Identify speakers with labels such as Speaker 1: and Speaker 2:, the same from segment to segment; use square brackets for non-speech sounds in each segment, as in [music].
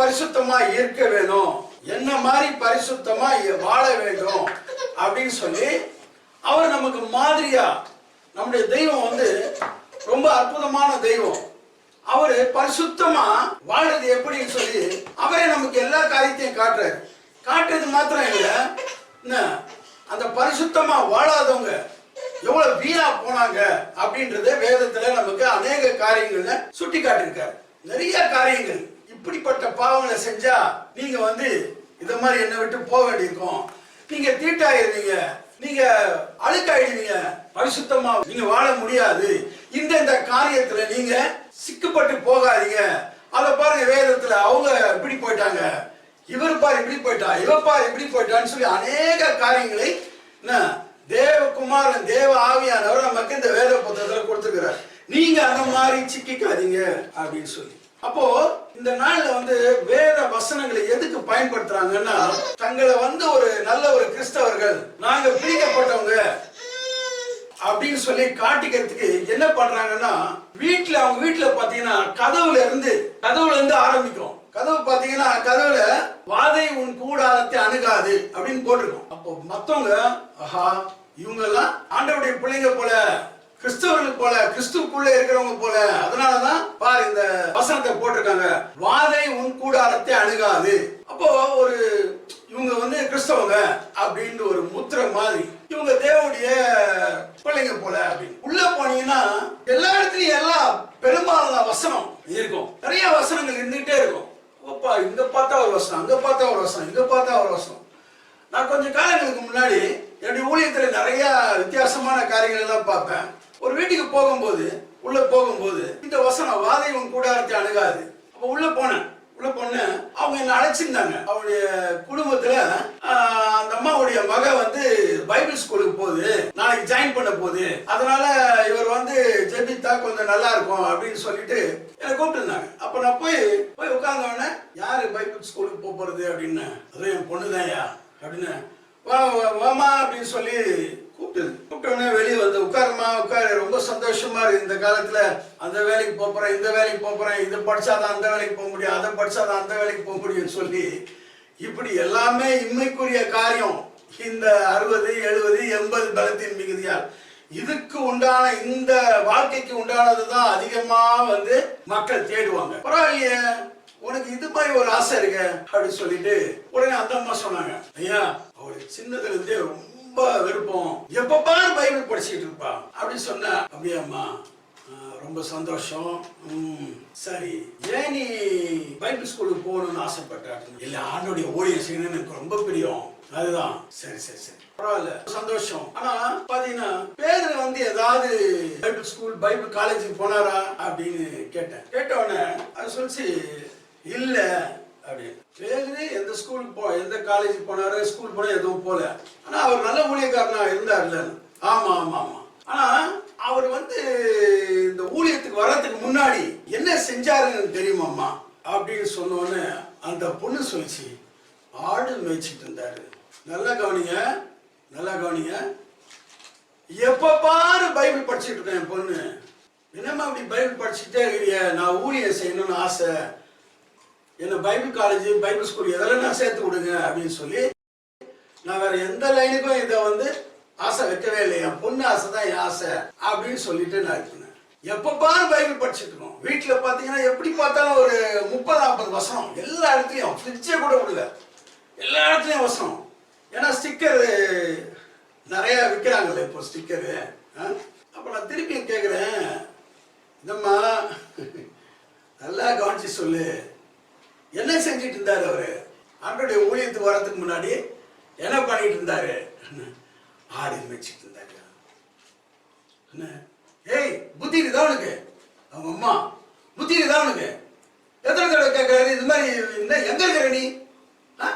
Speaker 1: பரிசுத்தமா இருக்க வேணும். என்ன மாதிரி பரிசுத்தமா வாழ வேண்டும் அப்படின்னு சொல்லி அவர் நமக்கு மாதிரியா நம்முடைய தெய்வம் வந்து ரொம்ப அற்புதமான தெய்வம். அவரு பரிசுத்தமா வாழ்றது எப்படின்னு சொல்லி அவரே நமக்கு எல்லா காரியத்தையும் காட்டுறாரு. காட்டுறது மாத்திரம் இல்ல என்ன அந்த பரிசுத்தமா வாழாதவங்க எவ்வளவு வீணா போனாங்க அப்படின்றத வேதத்துல நமக்கு அநேக காரியங்கள்ல சுட்டி காட்டியிருக்காரு நிறைய காரியங்கள். இப்படிப்பட்ட பாவங்களை செஞ்சா நீங்க வந்து இத மாதிரி என்னை விட்டு போக வேண்டியிருக்கும். நீங்க தீட்டாயிருவீங்க நீங்க அழுக்காயிடுவீங்க. பரிசுத்தமா நீங்க வாழ முடியாது. இந்த இந்த காரியத்துல நீங்க சிக்கப்பட்டு போகாதீங்க. அத பாருங்க வேதத்துல அவங்க இப்படி போயிட்டாங்க. இவர் பாரு இப்படி போயிட்டா இவ பாரு இப்படி போயிட்டான்னு சொல்லி அநேக காரியங்களை என்ன தேவகுமாரன் தேவ ஆவியானவர் நமக்கு இந்த வேத புத்தகத்துல கொடுத்துருக்கிறார். நீங்க அந்த மாதிரி சிக்கிக்காதீங்க அப்படின்னு சொல்லி. அப்போ இந்த நாள்ல வந்து வேத வசனங்களை எதுக்கு பயன்படுத்துறாங்கன்னா தங்களை வந்து ஒரு நல்ல ஒரு கிறிஸ்தவர்கள் நாங்க பிரிக்கப்பட்டவங்க அப்படின்னு சொல்லி காட்டிக்கிறதுக்கு என்ன பண்றாங்கன்னா வீட்டுல அவங்க வீட்டுல பாத்தீங்கன்னா கதவுல இருந்து கதவுல இருந்து ஆரம்பிக்கும். கதவு பாத்தீங்கன்னா கதவுல வாதை உன் கூடாரத்தை அணுகாது அப்படின்னு போட்டிருக்கும். அப்போ மத்தவங்க ஆஹா இவங்க எல்லாம் ஆண்டவுடைய பிள்ளைங்க போல கிறிஸ்தவர்கள் போல கிறிஸ்துக்குள்ள இருக்கிறவங்க போல. அதனாலதான் பாரு இந்த வசனத்தை போட்டிருக்காங்க. வாதை உன் கூடாரத்தை அணுகாது. அப்போ ஒரு இவங்க வந்து கிறிஸ்தவங்க அப்படின்னு ஒரு முத்திரை மாதிரி. இவங்க தேவனுடைய பிள்ளைங்க போல அப்படின்னு. உள்ள போனீங்கன்னா எல்லா இடத்துலயும் எல்லாம் பெரும்பாலான வசனம் இருக்கும். நிறைய வசனங்கள் இருந்துகிட்டே இருக்கும். அப்பா இங்க பார்த்தா ஒரு வசனம் அங்க பார்த்தா ஒரு வசனம் இங்க பார்த்தா ஒரு வசனம். நான் கொஞ்சம் காலங்களுக்கு முன்னாடி என்னுடைய ஊழியத்துல நிறைய வித்தியாசமான காரியங்கள் எல்லாம் பார்ப்பேன். ஒரு வீட்டுக்கு போகும்போது உள்ள போகும்போது இந்த வசனம் வாதை உன் கூடாரத்தை அணுகாது. அப்ப உள்ள போனேன். உள்ள பொண்ணு அவங்க என்ன அழைச்சிருந்தாங்க. அவருடைய குடும்பத்துல அந்த அம்மாவுடைய மக வந்து பைபிள் ஸ்கூலுக்கு போகுது. நாளைக்கு ஜாயின் பண்ண போகுது. அதனால இவர் வந்து ஜெபித்தா கொஞ்சம் நல்லா இருக்கும் அப்படின்னு சொல்லிட்டு என்னை கூப்பிட்டுருந்தாங்க. அப்ப நான் போய் போய் உட்கார்ந்த உடனே யாரு பைபிள் ஸ்கூலுக்கு போக போறது? அப்படின்னு அதுவும் என் பொண்ணுதான்யா. அப்படின்னு வா வா- வாமா அப்படின்னு சொல்லி கூப்பிட்டு கூப்பிட்டோடனே வெளியே வந்து உட்காருமா உட்காரு. ரொம்ப சந்தோஷமா இருக்கு. இந்த காலத்துல அந்த வேலைக்கு போறேன் இந்த வேலைக்கு போறேன். இதை படிச்சாதான் அந்த வேலைக்கு போக முடியும் அதை படிச்சாதான் அந்த வேலைக்கு போக முடியும்னு சொல்லி இப்படி எல்லாமே இம்மைக்குரிய காரியம். இந்த அறுபது எழுபது எண்பது பலத்தின் மிகுதியால். இதுக்கு உண்டான இந்த வாழ்க்கைக்கு உண்டானதுதான் அதிகமா வந்து மக்கள் தேடுவாங்க. பரவாயில்லையே. உனக்கு இது மாதிரி ஒரு ஆசை இருக்க அப்படின்னு சொல்லிட்டு உடனே அந்த அம்மா சொன்னாங்க. ஐயா அவளுக்கு சின்னதுல இருந்தே ரொம்ப ரொம்ப விருப்பம். எப்ப பாரு பைபிள் படிச்சுட்டு இருப்பான் அப்படின்னு சொன்ன அப்படியாம்மா ரொம்ப சந்தோஷம். ம், சரி. ஏன் நீ பைபிள் ஸ்கூலுக்கு போகணும்னு ஆசைப்பட்ட இல்ல ஆண்டோடைய ஊழியம் செய்யணும்னு எனக்கு ரொம்ப பிரியம். அதுதான். சரி சரி சரி. பரவாயில்ல சந்தோஷம். ஆனா பாத்தீங்கன்னா பேரு வந்து ஏதாவது பைபிள் ஸ்கூல் பைபிள் காலேஜுக்கு போனாரா? அப்படின்னு கேட்டேன். கேட்ட உடனே அது சொல்லிச்சு இல்ல. அப்படின்னு பேரு எந்த ஸ்கூலுக்கு போ எந்த காலேஜுக்கு போனாரு ஸ்கூல் போனா எதுவும் போல. ஆனா அவர் நல்ல ஊழியக்காரனா இருந்தார்ல. ஆமா ஆமா ஆமா. ஆனா அவர் வந்து இந்த ஊழியத்துக்கு வர்றதுக்கு முன்னாடி என்ன செஞ்சாருன்னு தெரியுமாம்மா அப்படின்னு சொன்னோன்னே அந்த பொண்ணு சொல்லிச்சு ஆடு மேய்ச்சிட்டு இருந்தாரு. நல்லா கவனிங்க நல்லா கவனிங்க. எப்ப பாரு பைபிள் படிச்சுட்டு இருக்கேன் என் பொண்ணு. என்னம்மா அப்படி பைபிள் படிச்சுட்டே இருக்கிறிய? நான் ஊழியம் செய்யணும்னு ஆசை. என்ன பைபிள் காலேஜ் பைபிள் ஸ்கூல் எதெல்லாம் நான் சேர்த்து கொடுங்க அப்படின்னு சொல்லி நான் வேற எந்த லைனுக்கும் இதை வந்து ஆசை வைக்கவே இல்லை. என் பொண்ணு ஆசை தான் என் ஆசை அப்படின்னு சொல்லிட்டு நான் இருக்கேன் எப்ப பாரு பைபிள் படிச்சுட்டு இருக்கோம். பார்த்தீங்கன்னா எப்படி பார்த்தாலும் ஒரு முப்பது நாற்பது வசனம். எல்லா இடத்துலையும் ஃப்ரிட்ஜே கூட விடல. எல்லா இடத்துலையும் வசனம். ஏன்னா ஸ்டிக்கர் நிறைய விற்கிறாங்கல்ல இப்போ ஸ்டிக்கரு அப்போ நான் திருப்பி கேட்குறேன் இதம்மா நல்லா கவனிச்சு சொல்லு. என்ன செஞ்சிட்டு இருந்தார் அவரு? ஆண்டோடைய ஊழியத்துக்கு வர்றதுக்கு முன்னாடி என்ன பண்ணிட்டு இருந்தாரு ஆடு மேய்ச்சிட்டு இருந்தாரு என்ன? ஏய் புத்தி இருக்குதா உனக்கு? அவங்க அம்மா புத்தி இருக்குதா உனக்கு? எத்தனை தடவை கேட்கறாரு இது மாதிரி என்ன எங்க இருக்கிற நீ? ஆ?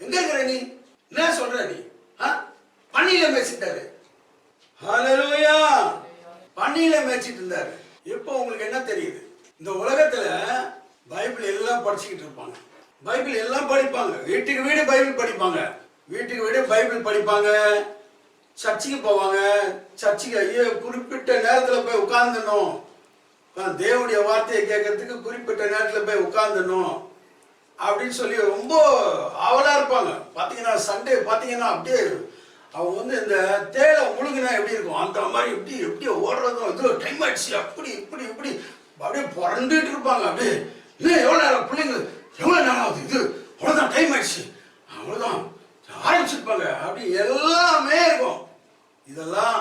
Speaker 1: எங்க இருக்கிற நீ? என்ன சொல்ற நீ? ஆ? பண்ணியில மேய்ச்சிட்டாரு. பண்ணியில மேய்ச்சிட்டு இருந்தாரு இப்போ உங்களுக்கு என்ன தெரியுது? இந்த உலக எல்லாம் படிச்சுக்கிட்டு இருப்பாங்க. பைபிள் எல்லாம் படிப்பாங்க. வீட்டுக்கு வீடு பைபிள் படிப்பாங்க. வீட்டுக்கு வீடு பைபிள் படிப்பாங்க. சர்ச்சுக்கு போவாங்க. சர்ச்சுக்கு ஐயோ குறிப்பிட்ட நேரத்தில் போய் உட்கார்ந்துடணும். தேவனுடைய வார்த்தையை கேட்கறதுக்கு குறிப்பிட்ட நேரத்தில் போய் உட்கார்ந்துடணும். அப்படின்னு சொல்லி ரொம்ப ஆவலாக இருப்பாங்க. பார்த்தீங்கன்னா சண்டே பார்த்தீங்கன்னா அப்படியே அவங்க வந்து இந்த தேலை முழுங்கினா எப்படி இருக்கும்? அந்த மாதிரி எப்படி எப்படி ஓடுறதும் இது டைம் ஆயிடுச்சு. அப்படி இப்படி இப்படி. அப்படியே புரண்டுட்டு இருப்பாங்க. அப்படியே இன்னும் எவ்வளோ நேரம் பிள்ளைங்க எவ்வளோ நேரம் ஆகுது இது அவ்வளோதான் டைம் ஆயிடுச்சு அவ்வளோதான் ஆரம்பிச்சிருப்பாங்க அப்படி எல்லாமே இருக்கும் இதெல்லாம்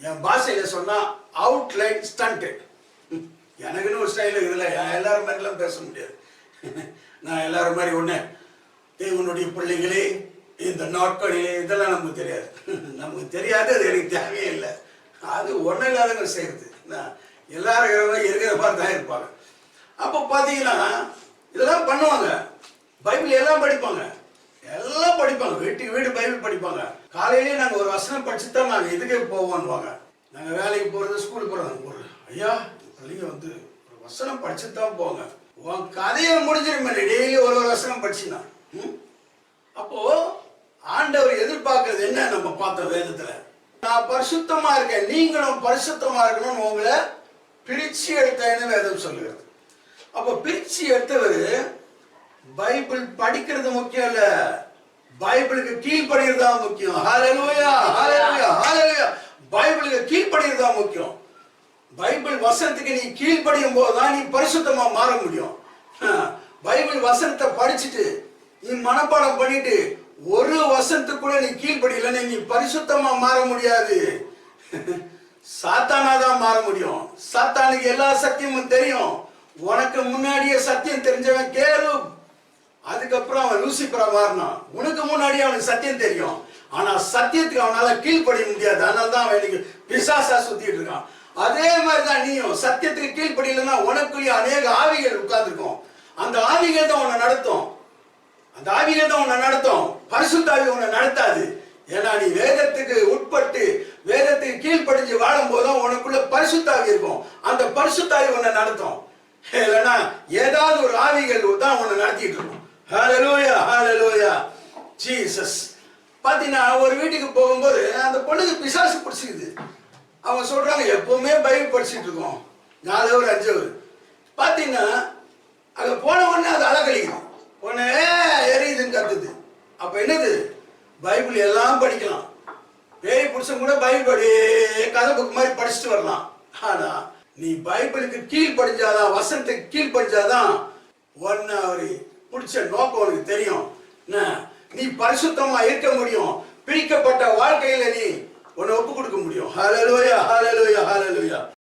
Speaker 1: என் பாஷையில் சொன்னால் அவுட்லைன் ஸ்டண்ட்டு எனக்குன்னு ஒரு ஸ்டைல் இதில் எல்லாரும் மாதிரிலாம் பேச முடியாது. [laughs] நான் எல்லாரும் மாதிரி ஒன்று தேவனுடைய பிள்ளைகளே இந்த நாட்களிலே இதெல்லாம் நமக்கு தெரியாது. [laughs] நமக்கு தெரியாது அது எனக்கு தேவையே இல்லை. அது ஒன்றும் இல்லாதவங்க செய்கிறது நான் எல்லாரும் இருக்கிற இருக்கிற மாதிரி தான் இருப்பாங்க. அப்போ பார்த்தீங்கன்னா இதெல்லாம் பண்ணுவாங்க. பைபிள் எல்லாம் படிப்பாங்க. எல்லாம் படிப்பாங்க. வீட்டுக்கு வீடு பைபிள் படிப்பாங்க. காலையிலேயே நாங்கள் ஒரு வசனம் படிச்சு தான் நாங்கள் இதுக்கே போவோம்னுவாங்க. நாங்கள் வேலைக்கு போகிறது ஸ்கூலுக்கு போகிறோம் ஒரு ஐயா பிள்ளைங்க வந்து ஒரு வசனம் படிச்சு தான் போங்க உன் கதையை முடிஞ்சிருமே. டெய்லி ஒரு ஒரு வசனம் படிச்சுனா. ம்? அப்போ ஆண்டவர் எதிர்பார்க்கறது என்ன நம்ம பார்த்தோம் வேதத்துல? நான் பரிசுத்தமா இருக்கேன். நீங்களும் பரிசுத்தமா இருக்கணும்னு உங்களை பிரிச்சு எடுத்தேன்னு வேதம் சொல்லுகிறது. அப்போ பிரிச்சு எடுத்தவர் பைபிள் படிக்கிறது முக்கியம் இல்ல. பைபிளுக்கு கீழ்படுகிறது தான் முக்கியம். ஹalleluya ஹalleluya ஹalleluya பைபிளுக்கு கீழ்படுகிறது தான் முக்கியம். பைபிள் வசனத்துக்கு நீ கீழ்ப்படியும் போது தான் நீ பரிசுத்தமா மாற முடியும். பைபிள் வசனத்தை படிச்சுட்டு நீ மனப்பாடம் பண்ணிட்டு ஒரு வசனத்துக்குள்ள நீ கீழ்ப்படியலன்னு நீ பரிசுத்தமா மாற முடியாது. சாத்தானா தான் மாற முடியும். சாத்தானுக்கு எல்லா சத்தியமும் தெரியும். உனக்கு முன்னாடியே சத்தியம் தெரிஞ்சவன் கேளு. அதுக்கப்புறம் அவன் லூசிபரா மாறினான். உனக்கு முன்னாடி அவனுக்கு சத்தியம் தெரியும். ஆனா சத்தியத்துக்கு அவனால கீழ்ப்படிய முடியாது. அதனால தான் அவன் இன்னைக்கு பிசாசா சுத்திட்டு இருக்கான். அதே மாதிரி தான் நீயும் சத்தியத்துக்கு கீழ்ப்படியலன்னா உனக்குள்ளேயே அநேக ஆவிகள் உட்கார்ந்துருக்கும். அந்த ஆவிகள் தான் உன்னை நடத்தும். அந்த ஆவிகள் தான் உன்னை நடத்தும். பரிசுத்தாவி உன்னை நடத்தாது. ஏன்னா நீ வேதத்துக்கு உட்பட்டு வேதத்துக்கு கீழ்ப்படிஞ்சு வாழும் போதும் உனக்குள்ள பரிசுத்தாவி இருக்கும். அந்த பரிசுத்தாவி உன்னை நடத்தும். இல்லைன்னா ஏதாவது ஒரு ஆவிகள் தான் உன்னை நடத்திட்டு இருக்கும். ஹalleluya ஹalleluya ஜீசஸ் பார்த்தீங்கன்னா ஒரு வீட்டுக்கு போகும்போது அந்த பொண்ணுக்கு பிசாசு பிடிச்சிக்குது. அவங்க சொல்கிறாங்க எப்பவுமே பைபிள் படிச்சுட்டு இருக்கோம். நாலு அவர் அஞ்சு அவர் பார்த்தீங்கன்னா அங்கே போன உடனே அது அலக்கழிக்குது உடனே எரியுதுன்னு கத்துது. அப்போ என்னது? பைபிள் எல்லாம் படிக்கலாம். பேய் பிடிச்சவங்க கூட பைபிள் படி கதை புக் மாதிரி படிச்சுட்டு வரலாம். ஆனால் நீ பைபிளுக்கு கீழ் படிச்சாதான் வசனத்துக்கு கீழ் படிச்சாதான் ஒன்னு அவர் பிடிச்ச நோக்கம் உனக்கு தெரியும். என்ன? நீ பரிசுத்தமா இருக்க முடியும். பிரிக்கப்பட்ட வாழ்க்கையில நீ உன்னை ஒப்பு கொடுக்க முடியும். ஹalleluya ஹalleluya ஹalleluya